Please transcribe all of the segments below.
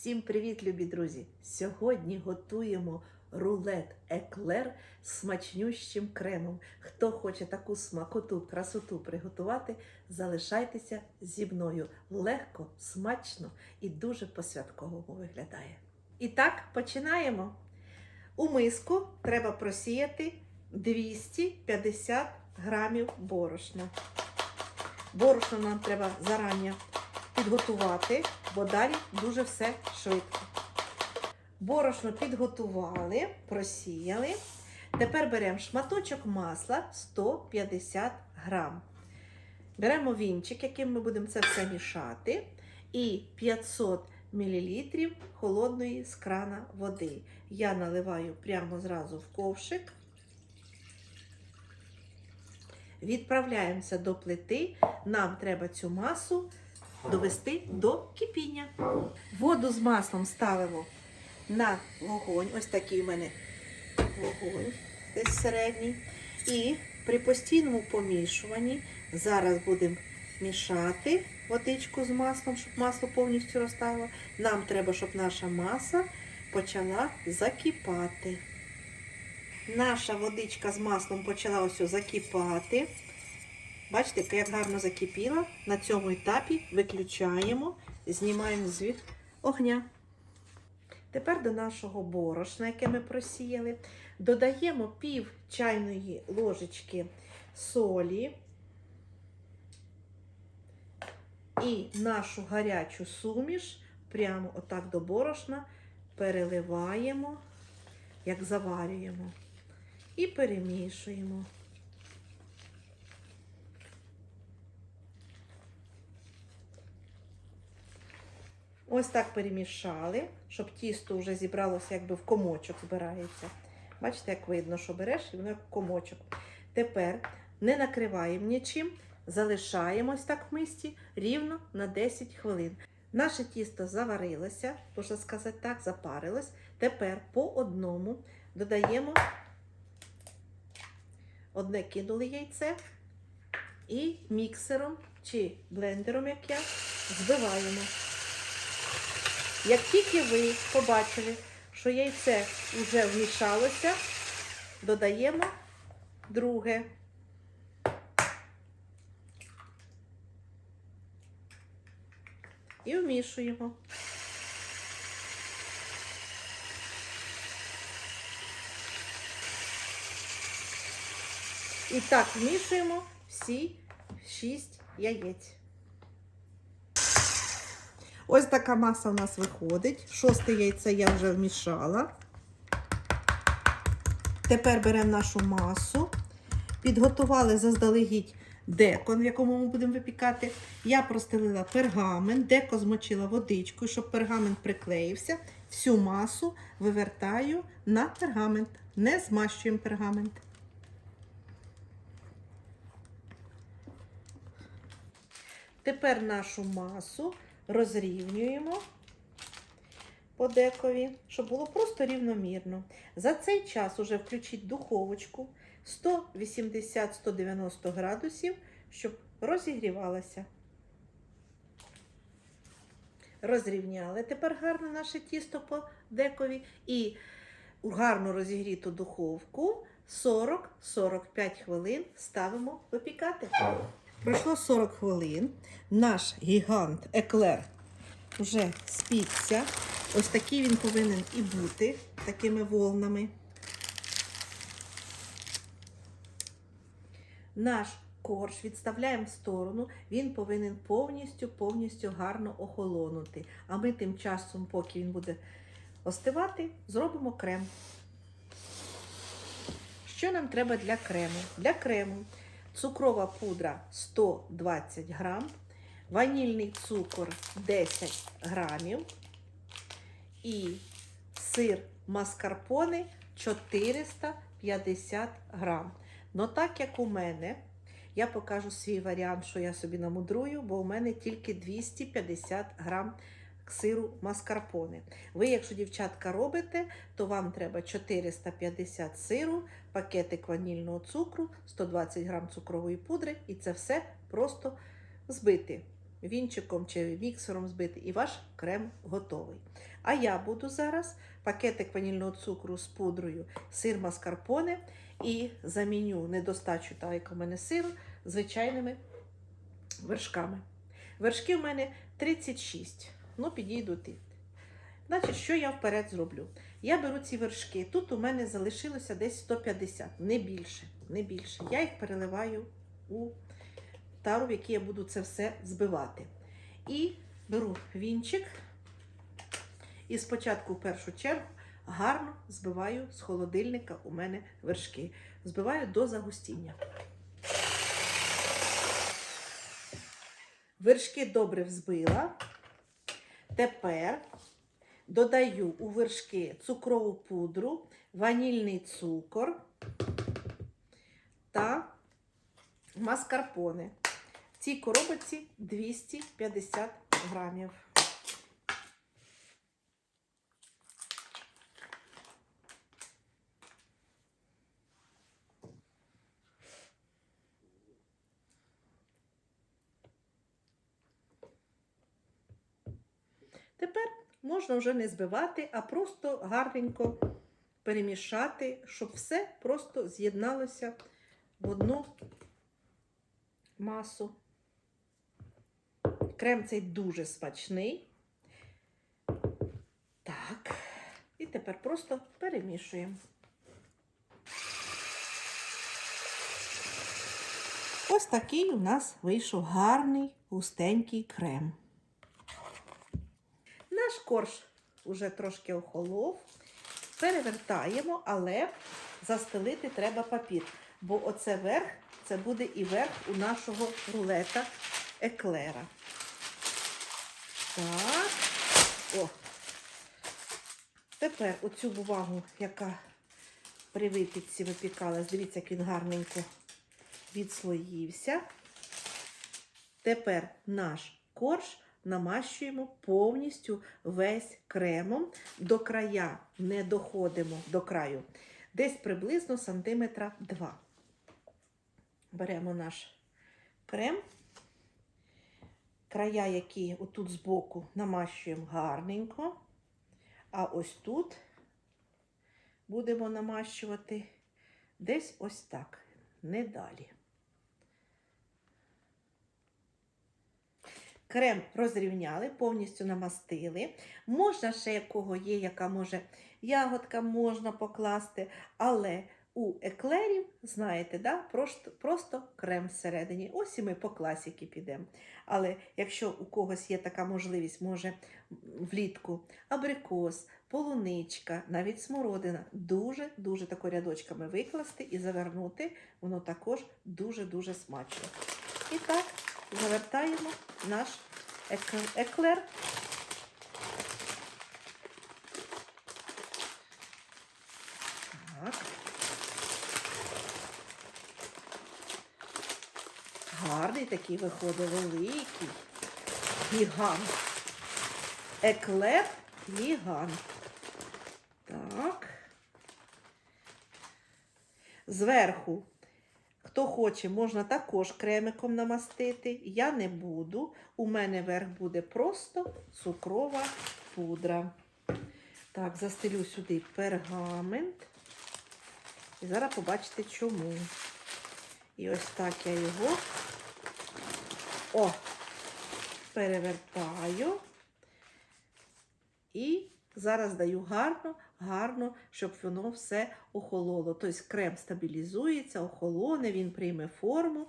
Всім привіт, любі друзі! Сьогодні готуємо рулет еклер з смачнющим кремом. Хто хоче таку смакоту, красоту приготувати, залишайтеся зі мною. Легко, смачно і дуже по-святковому виглядає. І так, починаємо. У миску треба просіяти 250 грамів борошна. Борошно нам треба зарані підготувати, бо далі дуже все швидко. Борошно підготували, просіяли. Тепер беремо шматочок масла 150 грам. Беремо вінчик, яким ми будемо це все мішати, і 500 мл холодної з крана води. Я наливаю прямо зразу в ковшик. Відправляємося до плити. Нам треба цю масу довести до кипіння. Воду з маслом ставимо на вогонь. Ось такий у мене вогонь, десь середній. І при постійному помішуванні зараз будемо мішати водичку з маслом, щоб масло повністю розтаяло. Нам треба, щоб наша маса почала закипати. Наша водичка з маслом почала ось закипати. Бачите, як гарно закипіла. На цьому етапі виключаємо, знімаємо з огня. Тепер до нашого борошна, яке ми просіяли, додаємо пів чайної ложечки солі і нашу гарячу суміш прямо отак до борошна переливаємо, як заварюємо, і перемішуємо. Ось так перемішали, щоб тісто вже зібралося, якби в комочок збирається. Бачите, як видно, що береш, і воно як комочок. Тепер не накриваємо нічим, залишаємось так в мисті рівно на 10 хвилин. Наше тісто заварилося, можна сказати так, запарилось. Тепер по одному додаємо одне кинули яйце і міксером чи блендером, як я, збиваємо. Як тільки ви побачили, що яйце вже вмішалося, додаємо друге. І вмішуємо. І так вмішуємо всі шість яєць. Ось така маса у нас виходить. Шосте яйце я вже вмішала. Тепер беремо нашу масу. Підготували заздалегідь декон, в якому ми будемо випікати. Я простелила пергамент, деко змочила водичкою, щоб пергамент приклеївся. Всю масу вивертаю на пергамент. Не змащуємо пергамент. Тепер нашу масу розрівнюємо по декові, щоб було просто рівномірно. За цей час уже включіть духовочку 180-190 градусів, щоб розігрівалася. Розрівняли тепер гарно наше тісто по декові і гарно розігріту духовку 40-45 хвилин ставимо випікати. Пройшло 40 хвилин. Наш гігант еклер вже спікся. Ось такий він повинен і бути такими волнами. Наш корж відставляємо в сторону, він повинен повністю повністю гарно охолонути. А ми тим часом, поки він буде остивати, зробимо крем. Що нам треба для крему? Для крему цукрова пудра 120 грам, ванільний цукор 10 грамів і сир маскарпоне 450 грам. Но так як у мене, я покажу свій варіант, що я собі намудрую, бо у мене тільки 250 грам сиру маскарпоне. Ви, якщо дівчатка робите, то вам треба 450 сиру, пакетик ванільного цукру, 120 грам цукрової пудри, і це все просто збити. Вінчиком чи міксером збити, і ваш крем готовий. А я буду зараз пакетик ванільного цукру з пудрою, сир маскарпоне і заміню недостачу, та яка в мене сиру, звичайними вершками. Вершки в мене 36. Ну, підійдуть і. Значить, що я вперед зроблю? Я беру ці вершки. Тут у мене залишилося десь 150, не більше. не більше. Я їх переливаю у тару, в якій я буду це все збивати. І беру вінчик. І спочатку, в першу чергу, гарно збиваю з холодильника у мене вершки. Збиваю до загустіння. Вершки добре взбила. Тепер додаю у вершки цукрову пудру, ванільний цукор та маскарпоне. В цій коробочці 250 грамів. Тепер можна вже не збивати, а просто гарненько перемішати, щоб все просто з'єдналося в одну масу. Крем цей дуже смачний. Так, і тепер просто перемішуємо. Ось такий у нас вийшов гарний густенький крем. Наш корж уже трошки охолов. Перевертаємо, але застелити треба папір. Бо оце верх, це буде і верх у нашого рулета еклера. Так. О. Тепер оцю бумагу, яка при випічці випікалась, дивіться, як він гарненько відслоївся. Тепер наш корж намащуємо повністю весь кремом. До края не доходимо до краю. Десь приблизно сантиметра 2. Беремо наш крем. Края, які отут збоку намащуємо гарненько. А ось тут будемо намащувати десь ось так, не далі. Крем розрівняли, повністю намастили. Можна ще якого є, яка може ягодка можна покласти, але у еклерів, знаєте, да, просто, просто крем всередині. Ось і ми по класіки підемо. Але якщо у когось є така можливість, може влітку абрикос, полуничка, навіть смородина, дуже-дуже тако рядочками викласти і завернути, воно також дуже-дуже смачно. І так, завертаємо наш еклер. Так. Гарний такий виходить великий гігант. Еклер гігант. Так. Зверху Хто хоче, можна також кремиком намастити. Я не буду. У мене верх буде просто цукрова пудра. Так, застелю сюди пергамент. І зараз побачите чому. І ось так я його о, перевертаю. І зараз даю гарно, гарно, щоб воно все охололо. Тобто крем стабілізується, охолоне, він прийме форму.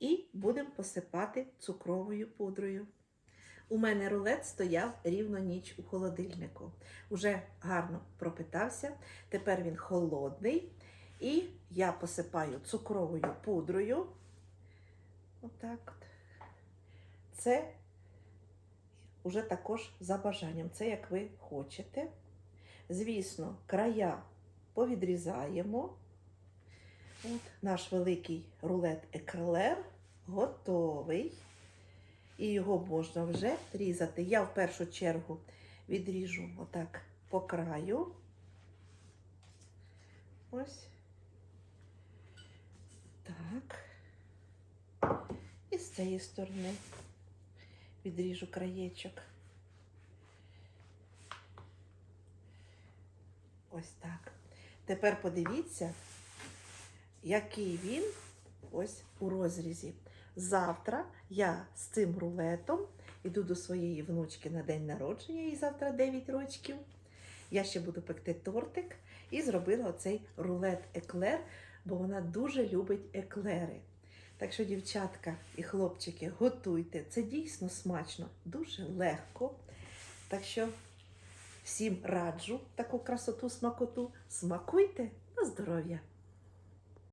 І будемо посипати цукровою пудрою. У мене рулет стояв рівно ніч у холодильнику. Уже гарно пропитався. Тепер він холодний. І я посипаю цукровою пудрою. Отак от. Це уже також за бажанням. Це як ви хочете. Звісно, края повідрізаємо. От Наш великий рулет еклер готовий. І його можна вже різати. Я в першу чергу відріжу отак по краю. Ось. Так. І з цієї сторони відріжу краєчок. Ось так. Тепер подивіться, який він ось у розрізі. Завтра я з цим рулетом іду до своєї внучки на день народження, їй завтра 9 років. Я ще буду пекти тортик і зробила оцей рулет еклер, бо вона дуже любить еклери. Так що, дівчатка і хлопчики, готуйте. Це дійсно смачно, дуже легко. Так що всім раджу таку красоту, смакоту. Смакуйте на здоров'я!